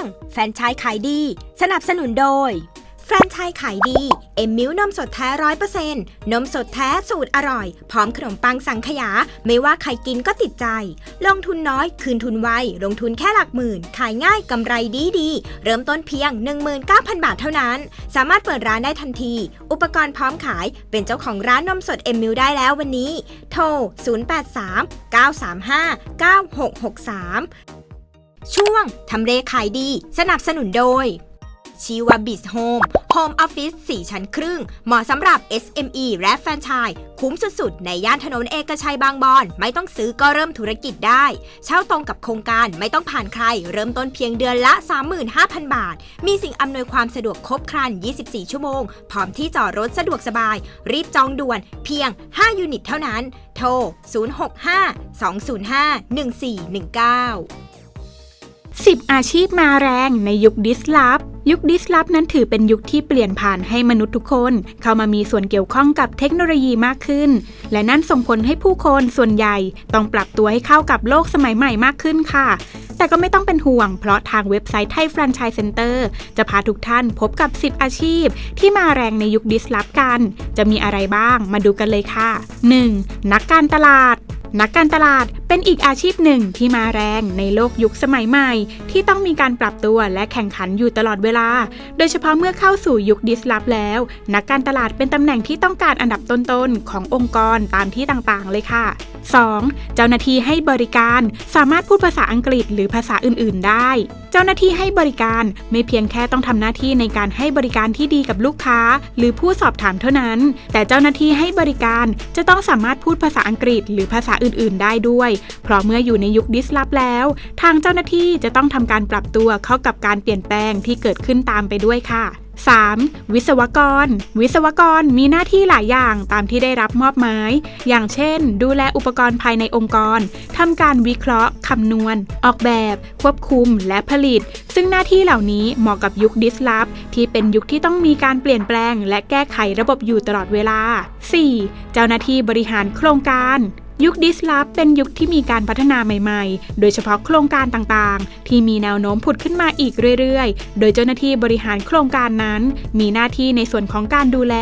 งแฟรนไชายขายดี สนับสนุนโดย แฟรนไชายขายดี เอ็มมิวนมสดแท้ร้อยเปอร์เซ็นต์นมสดแท้สูตรอร่อย พร้อมขนมปังสังขยา ไม่ว่าใครกินก็ติดใจ ลงทุนน้อย คืนทุนไว ลงทุนแค่หลักหมื่น ขายง่ายกำไรดีดี เริ่มต้นเพียง 19,000 บาทเท่านั้น สามารถเปิดร้านได้ทันที อุปกรณ์พร้อมขายเป็นเจ้าของร้านนมสดเอ็มมิวได้แล้ววันนี้ โทร 083 935 9663 ช่วงทำเลขายดี สนับสนุนโดยชีวาบิสโฮมโฮมออฟฟิศ4ชั้นครึ่ง เหมาะสำหรับ SME และแฟรนไชส์คุ้มสุดๆ ในย่านถนนเอกชัยบางบอน ไม่ต้องซื้อก็เริ่มธุรกิจได้ เช่าตรงกับโครงการไม่ต้องผ่านใคร เริ่มต้นเพียงเดือนละ 35,000 บาท มีสิ่งอำนวยความสะดวกครบครัน 24 ชั่วโมง พร้อมที่จอดรถสะดวกสบาย รีบจองด่วน เพียง 5 ยูนิตเท่านั้น โทร 065 205 1419 10 อาชีพมาแรงในยุคดิสลอฟยุคดิสลอฟนั้นถือเป็นยุคที่เปลี่ยนผ่านให้มนุษย์ทุกคน เข้ามามีส่วนเกี่ยวข้องกับเทคโนโลยีมากขึ้น และนั่นส่งผลให้ผู้คนส่วนใหญ่ต้องปรับตัวให้เข้ากับโลกสมัยใหม่มากขึ้นค่ะ แต่ก็ไม่ต้องเป็นห่วง เพราะทางเว็บไซต์ไทยแฟรนไชส์เซ็นเตอร์จะพาทุกท่านพบกับ 10 อาชีพ ที่มาแรงในยุคดิสลอฟกัน จะมีอะไรบ้างมาดูกันเลยค่ะ 1. นักการตลาดนักการตลาด เป็นอีกอาชีพหนึ่งที่มาแรงในโลกยุคสมัยใหม่ ที่ต้องมีการปรับตัวและแข่งขันอยู่ตลอดเวลา โดยเฉพาะเมื่อเข้าสู่ยุคดิสลอฟแล้ว นักการตลาดเป็นตำแหน่งที่ต้องการอันดับต้นๆ ขององค์กรตามที่ต่างๆ เลยค่ะ 2. เจ้าหน้าที่ให้บริการสามารถพูดภาษาอังกฤษหรือภาษาอื่น ๆ ได้ เจ้าหน้าที่ให้บริการไม่เพียงแค่ต้องทำหน้าที่ในการให้บริการที่ดีกับลูกค้า หรือผู้สอบถามเท่านั้น แต่เจ้าหน้าที่ให้บริการจะต้องสามารถพูดภาษาอังกฤษหรือภาษาอื่น ๆ ได้ด้วยเพราะเมื่ออยู่ในยุคดิสลอฟแล้ว ทางเจ้าหน้าที่จะต้องทำการปรับตัวเข้ากับการเปลี่ยนแปลงที่เกิดขึ้นตามไปด้วยค่ะ 3. วิศวกร วิศวกรมีหน้าที่หลายอย่างตามที่ได้รับมอบหมาย อย่างเช่น ดูแลอุปกรณ์ภายในองค์กร ทำการวิเคราะห์ คำนวณ ออกแบบ ควบคุม และผลิต ซึ่งหน้าที่เหล่านี้เหมาะกับยุคดิสลอฟที่เป็นยุคที่ต้องมีการเปลี่ยนแปลง และแก้ไขระบบอยู่ตลอดเวลา 4. เจ้าหน้าที่บริหารโครงการ ยุคดิสลอฟเป็นยุคที่มีการพัฒนาใหม่ๆ โดยเฉพาะโครงการต่างๆ ที่มีแนวโน้มผุดขึ้นมาอีกเรื่อยๆ โดยเจ้าหน้าที่บริหารโครงการนั้น มีหน้าที่ในส่วนของการดูแล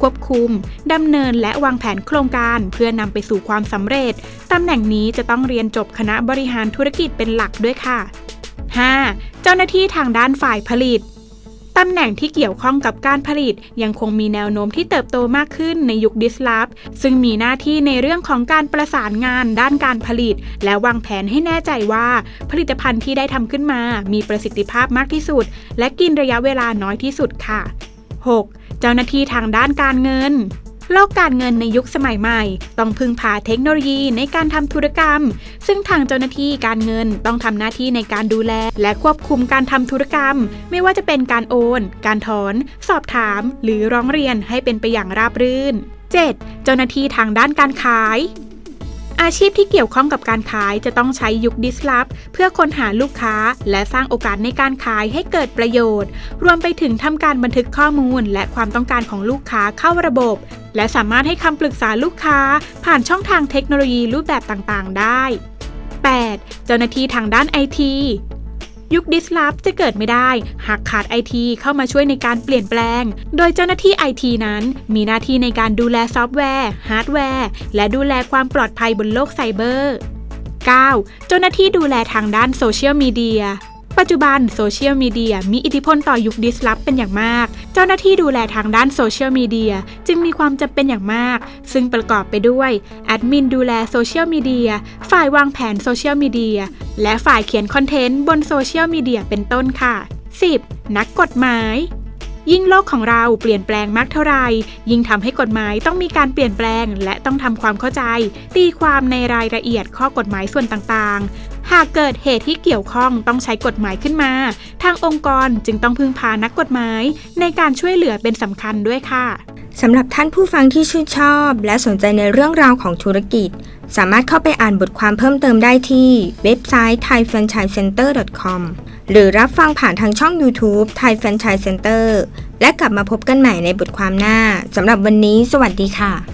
ควบคุมดำเนินและวางแผนโครงการเพื่อนำไปสู่ความสำเร็จตำแหน่งนี้จะต้องเรียนจบคณะบริหารธุรกิจเป็นหลักด้วยค่ะ 5. เจ้าหน้าที่ทางด้านฝ่ายผลิต ตำแหน่งที่เกี่ยวข้องกับการผลิตยังคงมีแนวโน้มที่เติบโตมากขึ้นในยุคดิสลอฟซึ่งมีหน้าที่ในเรื่องของการประสานงานด้านการผลิต และวางแผนให้แน่ใจว่า ผลิตภัณฑ์ที่ได้ทำขึ้นมา มีประสิทธิภาพมากที่สุด และกินระยะเวลาน้อยที่สุดค่ะ 6. เจ้าหน้าที่ทางด้านการเงิน โลกการเงินในยุคสมัยใหม่ ต้องพึ่งพาเทคโนโลยีในการทำธุรกรรม ซึ่งทางเจ้าหน้าที่การเงินต้องทำหน้าที่ในการดูแล และควบคุมการทำธุรกรรม ไม่ว่าจะเป็นการโอน การถอน สอบถาม หรือร้องเรียนให้เป็นไปอย่างราบรื่น 7. เจ้าหน้าที่ทางด้านการขาย อาชีพที่เกี่ยวข้องกับการขายจะต้องใช้ยุคดิสลอฟเพื่อค้นหาลูกค้า และสร้างโอกาสในการขายให้เกิดประโยชน์ รวมไปถึงทำการบันทึกข้อมูล และความต้องการของลูกค้าเข้าระบบ และสามารถให้คำปรึกษาลูกค้า ผ่านช่องทางเทคโนโลยีรูปแบบต่างๆ ได้ 8. เจ้าหน้าที่ทางด้านไอที ยุคดิสลอฟจะเกิดไม่ได้ หากขาดไอทีเข้ามาช่วยในการเปลี่ยนแปลง โดยเจ้าหน้าที่ไอทีนั้น มีหน้าที่ในการดูแลซอฟต์แวร์ฮาร์ดแวร์ และดูแลความปลอดภัยบนโลกไซเบอร์ 9. เจ้าหน้าที่ดูแลทางด้านโซเชียลมีเดีย ปัจจุบันโซเชียลมีเดียมีอิทธิพลต่อยุคดิสลอฟเป็นอย่างมาก เจ้าหน้าที่ดูแลทางด้านโซเชียลมีเดียจึงมีความจำเป็นอย่างมาก ซึ่งประกอบไปด้วยแอดมินดูแลโซเชียลมีเดียฝ่ายวางแผนโซเชียลมีเดียและฝ่ายเขียนคอนเทนต์บนโซเชียลมีเดียเป็นต้นค่ะ 10. นักกฎหมายยิ่งโลกของเราเปลี่ยนแปลงมากเท่าไรยิ่งทำให้กฎหมายต้องมีการเปลี่ยนแปลง และต้องทำความเข้าใจ ตีความในรายละเอียดข้อกฎหมายส่วนต่าง หากเกิดเหตุที่เกี่ยวข้องต้องใช้กฎหมายขึ้นมา ทางองค์กรจึงต้องพึ่งพานักกฎหมาย ในการช่วยเหลือเป็นสำคัญด้วยค่ะสำหรับท่านผู้ฟังที่ชื่นชอบ และสนใจในเรื่องราวของธุรกิจ สามารถเข้าไปอ่านบทความเพิ่มเติมได้ที่เว็บไซต์ thaifranchisecenter.com หรือรับฟังผ่านทางช่อง YouTube Thai Franchise Center และกลับมาพบกันใหม่ในบทความหน้าสำหรับวันนี้ สวัสดีค่ะ